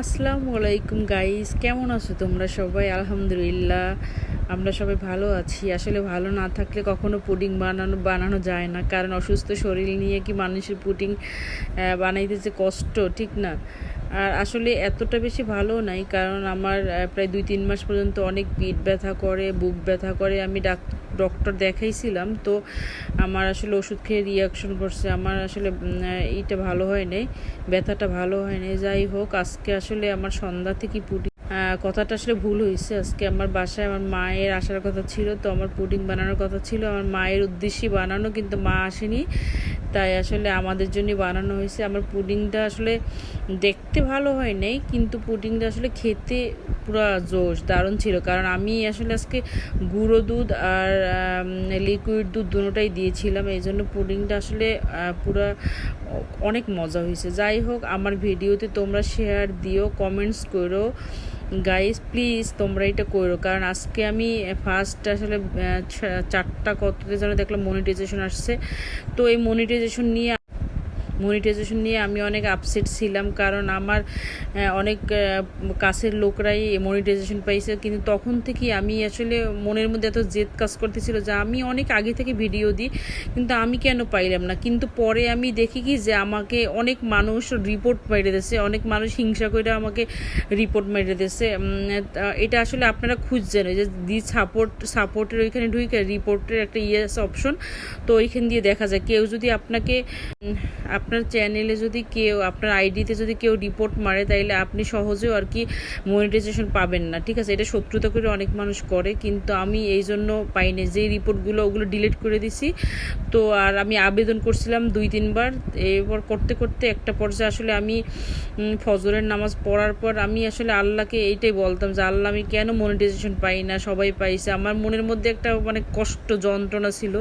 আসসালামু আলাইকুম গাইস কেমন আছো তোমরা সবাই? আলহামদুলিল্লাহ, আমরা সবাই ভালো আছি। আসলে ভালো না থাকলে কখনো পুডিং বানানো বানানো যায় না। কারণ অসুস্থ শরীর নিয়ে কি মানুষের পুডিং বানাইতে যে কষ্ট, ঠিক না? আর আসলে এতটা বেশি ভালো নাই কারণ আমার প্রায় দুই তিন মাস পর্যন্ত অনেক পিঠ ব্যথা করে বুক ব্যথা করে। আমি ডাক ডক্টর দেখাইছিলাম তো আমার আসলে ওষুধ খেয়ে রিয়াকশন করছে। আমার আসলে এইটা ভালো হয় নাই ব্যথাটা ভালো হয় নাই। যাই হোক আজকে আসলে আমার সন্ধ্যা থেকে আহ, কথাটা আসলে ভুল হয়েছে। আজকে আমার বাসায় আমার মায়ের আসার কথা ছিল, তো আমার পুডিং বানানোর কথা ছিল। আমার মায়ের উদ্দেশ্যে বানানো, কিন্তু মা আসেনি। তাই আসলে আমাদের জন্য বানানো হয়েছে। আমার পুডিংটা আসলে দেখতে ভালো হয় নাই, কিন্তু পুডিংটা আসলে খেতে পুরো জোশ, দারুণ ছিল। কারণ আমি আসলে আজকে গুঁড়ো দুধ আর লিকুইড দুধ দুটোটাই দিয়েছিলাম। এই জন্য পুডিংটা আসলে পুরা অনেক মজা হয়েছে। যাই হোক, আমার ভিডিওতে তোমরা শেয়ার দিও কমেন্টস করো। গাইস প্লিজ তোমরা এটা করো। কারণ আজকে আমি ফার্স্ট আসলে চারটা কততে যেন দেখলাম মনিটাইজেশন আসছে। তো এই মনিটাইজেশন নিয়ে মনিটাইজেশন নিয়ে আমি অনেক আপসেট ছিলাম, কারণ আমার অনেক কাছের লোকরাই মনিটাইজেশন পাইছে। কিন্তু তখন থেকেই আমি আসলে মনের মধ্যে এত জেদ কাজ করতেছিল যে আমি অনেক আগে থেকে ভিডিও দিই, কিন্তু আমি কেন পাইলাম না? কিন্তু পরে আমি দেখি কি যে আমাকে অনেক মানুষ রিপোর্ট মেরে দিয়েছে, অনেক মানুষ হিংসা করে আমাকে রিপোর্ট মেরে দিয়েছে। এটা আসলে আপনারা খুঁজছেন, ওই যে দি সাপোর্ট সাপোর্টের ওইখানে ঢুকে রিপোর্টের একটা ইয়েস অপশন তো ওইখান দিয়ে দেখা যায়। কেউ যদি আপনাকে আপনার চ্যানেলে যদি কেউ, আপনার আইডিতে যদি কেউ রিপোর্ট মারে, তাইলে আপনি সহজেও আর কি মনিটাইজেশন পাবেন না। ঠিক আছে? এটা শত্রুতা করে অনেক মানুষ করে, কিন্তু আমি এই জন্য পাইনি। যে রিপোর্টগুলো ওগুলো ডিলিট করে দিছি। তো আর আমি আবেদন করছিলাম দুই, তিনবার। এরপর করতে করতে একটা পর্যায়ে আসলে আমি ফজরের নামাজ পড়ার পর আমি আসলে আল্লাহকে এইটাই বলতাম যে, আল্লাহ, আমি কেন মনিটাইজেশন পাই না? সবাই পাইছে। আমার মনের মধ্যে একটা মানে কষ্ট, যন্ত্রণা ছিল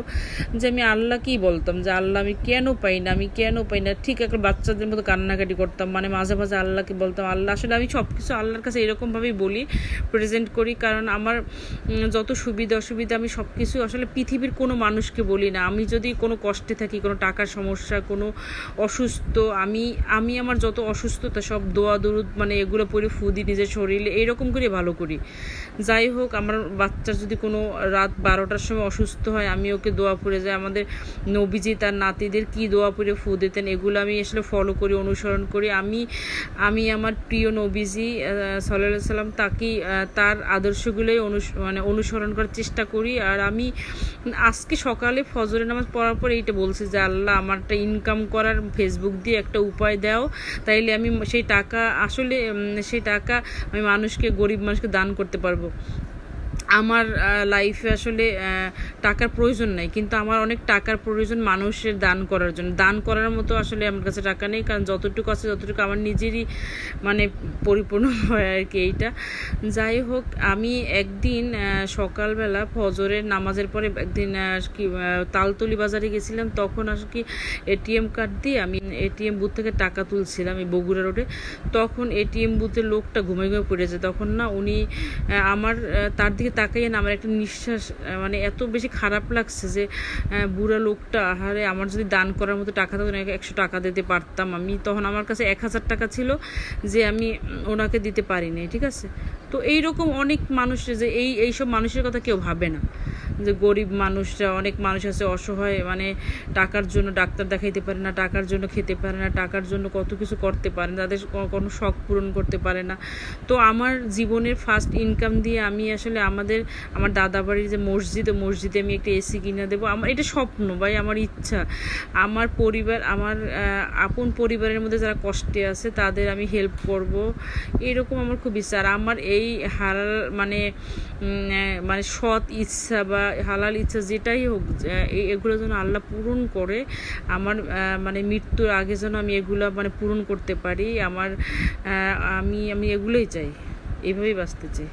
যে, আমি আল্লাহকেই বলতাম যে, আল্লাহ, আমি কেন পাই না? আমি কেন পাই না, ঠিক একটা বাচ্চাদের মতো কান্নাকাটি করতাম। মানে মাঝে মাঝে আল্লাহকে বলতাম, আল্লাহ, আসলে আমি সব কিছু আল্লাহর কাছে এরকমভাবেই বলি প্রেজেন্ট করি। কারণ আমার যত সুবিধা অসুবিধা, আমি সব কিছু আসলে পৃথিবীর কোনো মানুষকে বলি না। আমি যদি কোনো কষ্টে থাকি, কোনো টাকার সমস্যা, কোনো অসুস্থ, আমি আমি আমার যত অসুস্থতা, সব দোয়া, দরুদ মানে এগুলো পরে ফুদি নিজের শরীরে এইরকম করে ভালো করি। যাই হোক, আমার বাচ্চার যদি কোনো রাত বারোটার সময় অসুস্থ হয়, আমি ওকে দোয়া পড়ে যাই। আমাদের নবীজি, তার নাতিদের কি দোয়া পড়ে ফু এগুলো আমি আসলে ফলো করি, অনুসরণ করি। আমি আমি আমার প্রিয় নবীজি সাল্লাহ সাল্লাম তাকেই তার আদর্শগুলোই অনুস মানে অনুসরণ করার চেষ্টা করি। আর আমি আজকে সকালে ফজরের নামাজ পড়ার পর এইটা বলছি যে, আল্লাহ আমার একটা ইনকাম করার ফেসবুক দিয়ে একটা উপায় দাও। তাইলে আমি সেই টাকা, আসলে সেই টাকা আমি মানুষকে, গরিব মানুষকে দান করতে পারব। আমার লাইফে আসলে টাকার প্রয়োজন নাই। কিন্তু আমার অনেক টাকার প্রয়োজন মানুষের দান করার জন্য। দান করার মতো আসলে আমার কাছে টাকা নেই, কারণ যতটুকু আছে ততটুকু আমার নিজেরই মানে পরিপূর্ণ হয় আর কি এইটা। যাই হোক, আমি একদিন সকালবেলা ফজরের নামাজের পরে একদিন কি তালতলি বাজারে গেছিলাম। তখন আর কি এটিএম কার্ড দিয়ে আমি এটিএম বুথ থেকে টাকা তুলছিলাম এই বগুড়া রোডে তখন এটিএম বুথের লোকটা ঘুমে ঘুমে পড়েছে তখন না উনি আমার তার দিকে তাকাইয়ে না, আমার একটা নিঃশ্বাস মানে এত বেশি খারাপ লাগছে যে বুড়া লোকটা, আহারে, আমার যদি দান করার মতো টাকা থাকতো একশো টাকা দিতে পারতাম আমি। তখন আমার কাছে এক হাজার টাকা ছিল যে, আমি ওনাকে দিতে পারিনি ঠিক আছে? তো এইরকম অনেক মানুষ যে, এই, এইসব মানুষের কথা কেউ ভাবে না। যে গরিব মানুষরা, অনেক মানুষ আছে অসহায় মানে টাকার জন্য ডাক্তার দেখাইতে পারে না, টাকার জন্য খেতে পারে না, টাকার জন্য কত কিছু করতে পারে না, তাদের কোনো শখ পূরণ করতে পারে না। তো আমার জীবনের ফার্স্ট ইনকাম দিয়ে আমি আসলে আমাদের, আমার দাদা বাড়ির যে মসজিদ মসজিদে আমি একটা এসি কিনে দেবো। আমার, এটা স্বপ্ন ভাই, আমার ইচ্ছা। আমার পরিবার, আমার আপন পরিবারের মধ্যে যারা কষ্টে আছে, তাদের আমি হেল্প করব। এরকম আমার খুব ইচ্ছা। আর আমার এই হালাল মানে মানে সৎ ইচ্ছা বা হালাল ইচ্ছা যেটাই হোক এগুলো যেন আল্লাহ পূরণ করে, আমার মানে মৃত্যুর আগে যেন আমি এগুলো মানে পূরণ করতে পারি, আমার আমি আমি এগুলোই চাই, এভাবেই বাঁচতে চাই।